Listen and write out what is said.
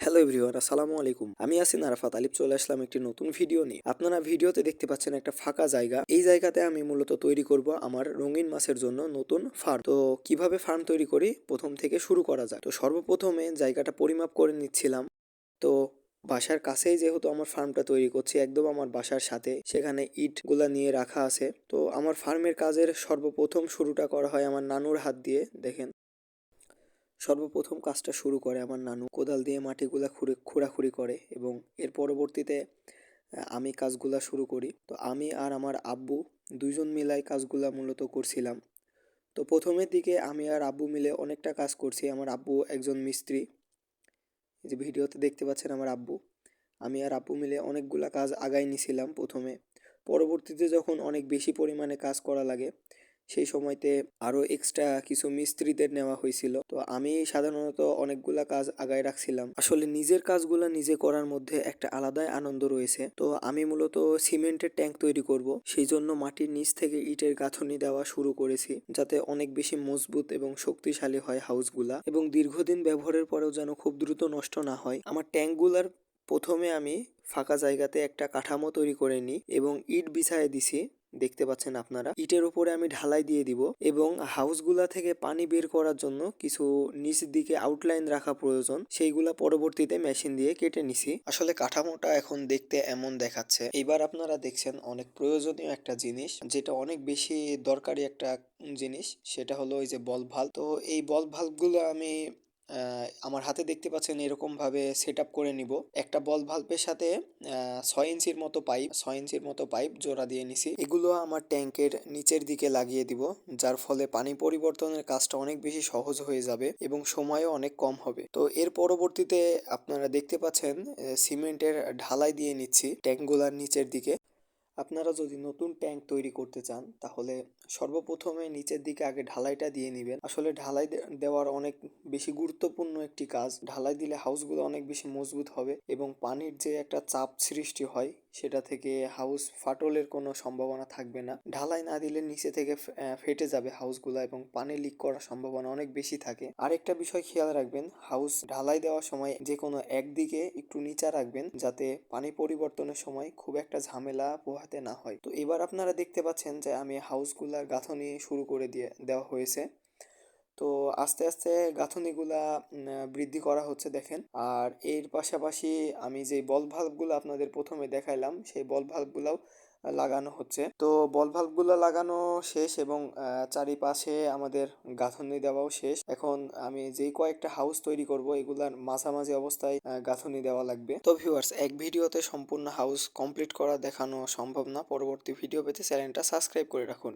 Hello everyone, আসসালামু আলাইকুম। আমি আসিন আরাফাত আলিফ, চলে আসলাম একটি নতুন ভিডিও নিয়ে। আপনারা ভিডিওতে দেখতে পাচ্ছেন একটা ফাঁকা জায়গা। এই জায়গাতে আমি মূলত তৈরি করব আমার রঙিন মাছের জন্য নতুন ফার্ম তো কীভাবে ফার্ম তৈরি করি? প্রথম থেকে শুরু করা যায় তো সর্বপ্রথমে জায়গাটা পরিমাপ করে নিচ্ছিলাম। তো বাসার কাছেই যেহেতু আমার ফার্মটা তৈরি করছি, একদম আমার বাসার সাথে, সেখানে ইটগুলা নিয়ে রাখা আছে। তো আমার ফার্মের কাজের সর্বপ্রথম শুরুটা করা হয় আমার নানুর হাত দিয়ে, দেখেন। সর্বপ্রথম কাজটা শুরু করে আমার নানু। কোদাল দিয়ে মাটিগুলা খুঁড়ে, খোঁড়াখুড়ি করে এবং এর পরবর্তীতে আমি কাজগুলা শুরু করি। তো আমি আর আমার আব্বু দুইজন মিলাই কাজগুলা মূলত করছিলাম। তো প্রথমের দিকে আমি আর আব্বু মিলে অনেকটা কাজ করছি। আমার আব্বু একজন মিস্ত্রি। যে ভিডিওতে দেখতে পাচ্ছেন আমার আব্বু। আমি আর আব্বু মিলে অনেকগুলা কাজ আগাই নিছিলাম প্রথমে। পরবর্তীতে যখন অনেক বেশি পরিমাণে কাজ করা লাগে সেই সময়তে আরও এক্সট্রা কিছু মিস্ত্রিদের নেওয়া হয়েছিল। তো আমি সাধারণত অনেকগুলা কাজ আগায় রাখছিলাম। আসলে নিজের কাজগুলা নিজে করার মধ্যে একটা আলাদাই আনন্দ রয়েছে। তো আমি মূলত সিমেন্টের ট্যাঙ্ক তৈরি করব। সেই জন্য মাটির নিচ থেকে ইটের গাঁথনি দেওয়া শুরু করেছি, যাতে অনেক বেশি মজবুত এবং শক্তিশালী হয় হাউসগুলা এবং দীর্ঘদিন ব্যবহারের পরেও যেন খুব দ্রুত নষ্ট না হয়। আমার ট্যাঙ্কগুলার প্রথমে আমি ফাঁকা জায়গাতে একটা কাঠামো তৈরি করে নিই এবং ইট বিছায় দিছি। দেখতে পাচ্ছেন আপনারা। ইটের উপরে আমি ঢালাই দিয়ে দিব এবং হাউসগুলা থেকে পানি বের করার জন্য কিছু নিচ দিকে আউটলাইন রাখা প্রয়োজন। সেইগুলা পরবর্তীতে মেশিন দিয়ে কেটে নিছি। আসলে কাঠামোটা এখন দেখতে এমন দেখাচ্ছে। এবার আপনারা দেখছেন অনেক প্রয়োজনীয় একটা জিনিস, যেটা অনেক বেশি দরকারি একটা জিনিস, সেটা হলো ওই যে বল ভালো তো এই বল ভাল্বগুলো আমি আমার হাতে দেখতে পাচ্ছেন এরকম ভাবে সেট আপ করে নিব। একটা বল ভাল্বের সাথে ছয় ইঞ্চির মতো পাইপ ছয় ইঞ্চির মতো পাইপ জোড়া দিয়ে নিছি। এগুলো আমার ট্যাঙ্কের নিচের দিকে লাগিয়ে দিব, যার ফলে পানি পরিবর্তনের কাজটা অনেক বেশি সহজ হয়ে যাবে এবং সময়ও অনেক কম হবে। তো এর পরবর্তীতে আপনারা দেখতে পাচ্ছেন সিমেন্টের ঢালাই দিয়ে নিচ্ছি ট্যাঙ্কগুলার নিচের দিকে। আপনারা যদি নতুন ট্যাঙ্ক তৈরি করতে চান, তাহলে সর্বপ্রথমে নিচের দিকে আগে ঢালাইটা দিয়ে নেবেন। আসলে ঢালাই দেওয়ার অনেক বেশি গুরুত্বপূর্ণ একটি কাজ। ঢালাই দিলে হাউসগুলো অনেক বেশি মজবুত হবে এবং পানির যে একটা চাপ সৃষ্টি হয় সেটা থেকে হাউস ফাটলের কোনো সম্ভাবনা থাকবে না। ঢালাই না দিলে নিচে থেকে ফেটে যাবে হাউসগুলো এবং পানি লিক করার সম্ভাবনা অনেক বেশি থাকে। আরেকটা বিষয় খেয়াল রাখবেন, হাউস ঢালাই দেওয়ার সময় যে কোনো একদিকে একটু নিচা রাখবেন যাতে পানি পরিবর্তনের সময় খুব একটা ঝামেলা পোহাতে না হয়। তো এবার আপনারা দেখতে পাচ্ছেন যে আমি হাউসগুলার গাঁথনি শুরু করে দিয়ে, দেওয়া হয়েছে। তো আস্তে আস্তে গাঁথনিগুলা বৃদ্ধি করা হচ্ছে দেখেন। আর এর পাশাপাশি আমি যে বল ভাল্বগুলো আপনাদের প্রথমে দেখাইলাম, সেই বল ভাল্বগুলাও লাগানো হচ্ছে। তো বল ভাল্বগুলো লাগানো শেষ এবং চারিপাশে আমাদের গাঁথনি দেওয়াও শেষ। এখন আমি যেই কয়েকটা হাউস তৈরি করব, এগুলার মাঝামাঝি অবস্থায় গাঁথনি দেওয়া লাগবে। তো ভিউয়ার্স এক ভিডিওতে সম্পূর্ণ হাউস কমপ্লিট করা দেখানো সম্ভব না। পরবর্তী ভিডিও পেতে চ্যানেলটা সাবস্ক্রাইব করে রাখুন।